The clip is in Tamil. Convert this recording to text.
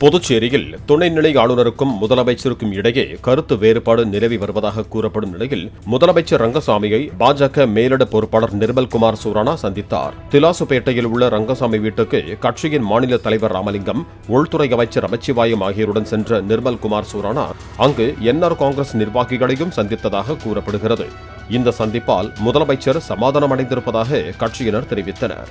புதுச்சேரியில் துணைநிலை ஆளுநருக்கும் முதலமைச்சருக்கும் இடையே கருத்து வேறுபாடு நிலவி வருவதாக கூறப்படும் நிலையில் முதலமைச்சர் ரங்கசாமியை பாஜக மேலிட பொறுப்பாளர் நிர்மல்குமார் சூரானா சந்தித்தார். திலாசுப்பேட்டையில் உள்ள ரங்கசாமி வீட்டுக்கு கட்சியின் மாநில தலைவர் ராமலிங்கம் உள்துறை அமைச்சர் அமைச்சிவாயம் ஆகியோருடன் சென்ற நிர்மல்குமார் சூரானா அங்கு என்ஆர் காங்கிரஸ் நிர்வாகிகளையும் சந்தித்ததாக கூறப்படுகிறது. இந்த சந்திப்பால் முதலமைச்சர் சமாதானமடைந்திருப்பதாக கட்சியினர் தெரிவித்தனர்.